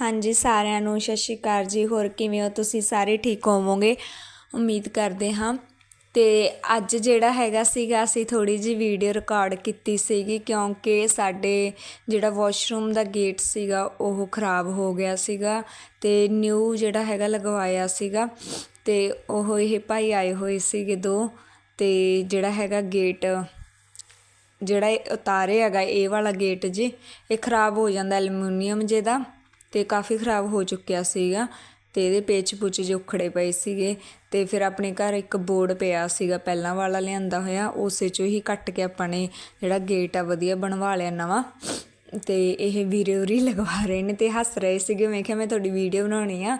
ਹਾਂਜੀ, ਸਾਰਿਆਂ ਨੂੰ ਸਤਿ ਸ਼੍ਰੀ ਅਕਾਲ ਜੀ। ਹੋਰ ਕਿਵੇਂ ਹੋ? ਤੁਸੀਂ ਸਾਰੇ ਠੀਕ ਹੋਵੋਗੇ? ਉਮੀਦ ਕਰਦੇ ਹਾਂ। ਤੇ ਅੱਜ ਜਿਹੜਾ ਹੈਗਾ ਸੀਗਾ, ਅਸੀਂ ਥੋੜੀ ਜੀ ਵੀਡੀਓ ਰਿਕਾਰਡ ਕੀਤੀ ਸੀਗੀ ਕਿਉਂਕਿ ਸਾਡੇ ਜਿਹੜਾ ਵਾਸ਼ਰੂਮ ਦਾ ਗੇਟ ਸੀਗਾ, ਉਹ ਖਰਾਬ ਹੋ ਗਿਆ ਸੀਗਾ ਤੇ ਨਿਊ ਜਿਹੜਾ ਹੈਗਾ ਲਗਵਾਇਆ ਸੀਗਾ ਤੇ ਉਹ ਇਹ ਭਾਈ ਆਏ ਹੋਏ ਸੀਗੇ ਦੋ ਤੇ ਜਿਹੜਾ ਹੈਗਾ ਗੇਟ ਜਿਹੜਾ ਉਤਾਰੇ ਹੈਗਾ, ਇਹ ਵਾਲਾ ਗੇਟ ਜੀ, ਇਹ ਖਰਾਬ ਹੋ ਜਾਂਦਾ ਐਲੂਮੀਨੀਅਮ ਜਿਹਦਾ ਤੇ ਕਾਫੀ ਖਰਾਬ ਹੋ ਚੁੱਕਿਆ ਸੀਗਾ ਤੇ ਇਹਦੇ ਪੇਚ ਪੁੱਚ ਜਿਹੇ ਉਖੜੇ ਪਏ ਸੀਗੇ ਤੇ ਫਿਰ ਆਪਣੇ ਘਰ ਇੱਕ ਬੋਰਡ ਪਿਆ ਸੀਗਾ ਪਹਿਲਾਂ ਵਾਲਾ ਲਿਆਂਦਾ ਹੋਇਆ, ਉਸੇ ਚੋਂ ਹੀ ਕੱਟ ਕੇ ਆਪਾਂ ਨੇ ਜਿਹੜਾ ਗੇਟ ਆ ਵਧੀਆ ਬਣਵਾ ਲਿਆ ਨਵਾਂ ਤੇ ਇਹ ਵੀਰੇ ਉਰੀ ਲਗਵਾ ਰਹੇ ਨੇ ਤੇ ਹੱਸ ਰਹੇ ਸੀਗੇ, ਮੈਂ ਕਿਹਾ ਮੈਂ ਤੁਹਾਡੀ ਵੀਡੀਓ ਬਣਾਉਣੀ ਆ।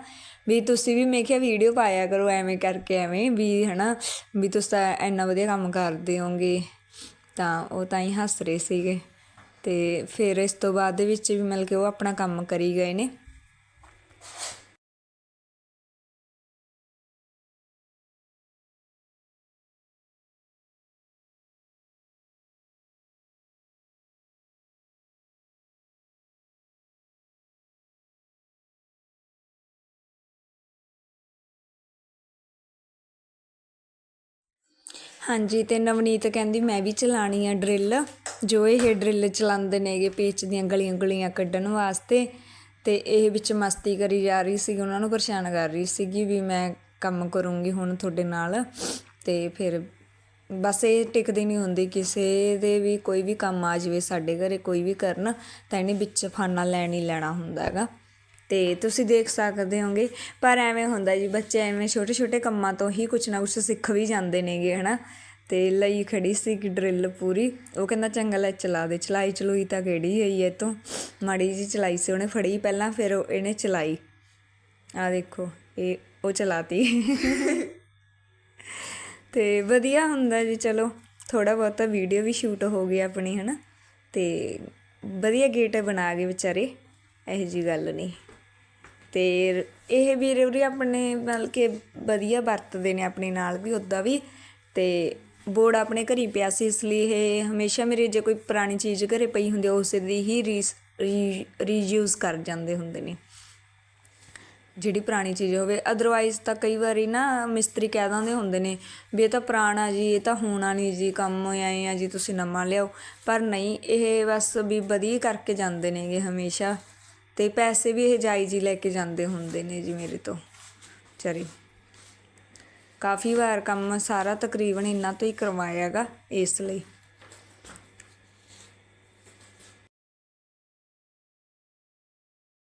ਵੀ ਤੁਸੀਂ ਵੀ ਮੈਂ ਕਿਹਾ ਵੀਡੀਓ ਪਾਇਆ ਕਰੋ ਐਵੇਂ ਕਰਕੇ ਐਵੇਂ ਵੀ ਹਨਾ, ਵੀ ਤੁਸੀਂ ਤਾਂ ਇੰਨਾ ਵਧੀਆ ਕੰਮ ਕਰਦੇ ਹੋਗੇ ਤਾਂ ਉਹ ਤਾਂ ਹੀ ਹੱਸ ਰਹੇ ਸੀਗੇ। ਤੇ ਫਿਰ ਇਸ ਤੋਂ ਬਾਅਦ ਦੇ ਵਿੱਚ ਵੀ ਮਤਲਬ ਕਿ ਉਹ ਆਪਣਾ ਕੰਮ ਕਰੀ ਗਏ ਨੇ। ਹਾਂਜੀ ਅਤੇ ਨਵਨੀਤ ਕਹਿੰਦੀ, ਮੈਂ ਵੀ ਚਲਾਉਣੀ ਆ ਡਰਿੱਲ। ਜੋ ਇਹ ਡਰਿੱਲ ਚਲਾਉਂਦੇ ਨੇਗੇ ਪੇਚ ਦੀਆਂ ਗਲੀਆਂ ਗਲੀਆਂ ਕੱਢਣ ਵਾਸਤੇ ਅਤੇ ਇਹ ਵਿੱਚ ਮਸਤੀ ਕਰੀ ਜਾ ਰਹੀ ਸੀ ਉਹਨਾਂ ਨੂੰ ਪਰੇਸ਼ਾਨ ਕਰ ਰਹੀ ਸੀਗੀ ਵੀ ਮੈਂ ਕੰਮ ਕਰੂੰਗੀ ਹੁਣ ਤੁਹਾਡੇ ਨਾਲ। ਅਤੇ ਫਿਰ ਬਸ ਇਹ ਟਿਕਦੀ ਨਹੀਂ ਹੁੰਦੀ, ਕਿਸੇ ਦੇ ਵੀ ਕੋਈ ਵੀ ਕੰਮ ਆ ਜਾਵੇ ਸਾਡੇ ਘਰੇ, ਕੋਈ ਵੀ ਕਰਨ, ਤਾਂ ਇਹਨੇ ਵਿੱਚ ਫਾਨਾ ਲੈਣ ਹੀ ਲੈਣਾ ਹੁੰਦਾ ਹੈਗਾ। ਅਤੇ ਤੁਸੀਂ ਦੇਖ ਸਕਦੇ ਹੋਗੇ। ਪਰ ਐਵੇਂ ਹੁੰਦਾ ਜੀ, ਬੱਚੇ ਐਵੇਂ ਛੋਟੇ ਛੋਟੇ ਕੰਮਾਂ ਤੋਂ ਹੀ ਕੁਛ ਨਾ ਕੁਛ ਸਿੱਖ ਵੀ ਜਾਂਦੇ ਨੇਗੇ ਹੈ ਨਾ ਅਤੇ ਲਈ ਖੜ੍ਹੀ ਸੀ ਕਿ ਡਰਿੱਲ ਪੂਰੀ। ਉਹ ਕਹਿੰਦਾ, ਚੰਗਾ ਲੈ ਚਲਾ ਦੇ। ਚਲਾਈ ਚਲੂਈ ਤਾਂ ਕਿਹੜੀ ਹੋਈ ਇਹ ਤੋਂ? ਮਾੜੀ ਜੀ ਚਲਾਈ ਸੀ ਉਹਨੇ ਫੜੀ ਪਹਿਲਾਂ, ਫਿਰ ਉਹ- ਇਹਨੇ ਚਲਾਈ। ਆ ਦੇਖੋ, ਇਹ ਉਹ ਚਲਾਤੀ। ਤੇ ਵਧੀਆ ਹੁੰਦਾ ਜੀ, ਚਲੋ। ਥੋੜਾ ਬਹੁਤਾ ਵੀਡੀਓ ਵੀ ਸ਼ੂਟ ਹੋ ਗਈ ਆਪਣੀ, ਹਨਾ। ਤੇ ਵਧੀਆ ਗੇਟ ਬਣਾ ਗਏ ਵਿਚਾਰੇ। ਇਹੋ ਜੀ ਗੱਲ ਨਹੀਂ। ਅਤੇ ਇਹ ਵੀਰੇ ਉਰੇ ਆਪਣੇ ਮਤਲਬ ਕਿ ਵਧੀਆ ਵਰਤਦੇ ਨੇ ਆਪਣੇ ਨਾਲ ਵੀ ਉੱਦਾਂ ਵੀ। ਅਤੇ ਬੋਰਡ ਆਪਣੇ ਘਰੀ ਪਿਆ ਸੀ, ਇਸ ਲਈ ਇਹ ਹਮੇਸ਼ਾ ਮੇਰੇ ਜੇ ਕੋਈ ਪੁਰਾਣੀ ਚੀਜ਼ ਘਰ ਪਈ ਹੁੰਦੀ ਉਸ ਦੀ ਹੀ ਰੀਸ ਰੀਯੂਜ਼ ਕਰ ਜਾਂਦੇ ਹੁੰਦੇ ਨੇ। ਜਿਹੜੀ ਪੁਰਾਣੀ ਚੀਜ਼ ਹੋਵੇ। ਅਦਰਵਾਈਜ਼ ਤਾਂ ਕਈ ਵਾਰੀ ਨਾ ਮਿਸਤਰੀ ਕਹਿ ਦਿੰਦੇ ਹੁੰਦੇ ਨੇ ਵੀ ਇਹ ਤਾਂ ਪੁਰਾਣਾ ਜੀ, ਇਹ ਤਾਂ ਹੋਣਾ ਨਹੀਂ ਜੀ, ਕੰਮ ਆਏ ਆ ਜੀ, ਤੁਸੀਂ ਨਵਾਂ ਲਿਆਓ। ਪਰ ਨਹੀਂ, ਇਹ ਬਸ ਵੀ ਵਧੀਆ ਕਰਕੇ ਜਾਂਦੇ ਨੇਗੇ ਹਮੇਸ਼ਾ। ਅਤੇ ਪੈਸੇ ਵੀ ਇਹ ਜਾਇਜ਼ ਹੀ ਲੈ ਕੇ ਜਾਂਦੇ ਹੁੰਦੇ ਨੇ ਜੀ ਮੇਰੇ ਤੋਂ। ਚਰੀ ਕਾਫੀ ਵਾਰ ਕੰਮ ਸਾਰਾ ਤਕਰੀਬਨ ਇਹਨਾਂ ਤੋਂ ਹੀ ਕਰਵਾਇਆ ਗਾ ਇਸ ਲਈ।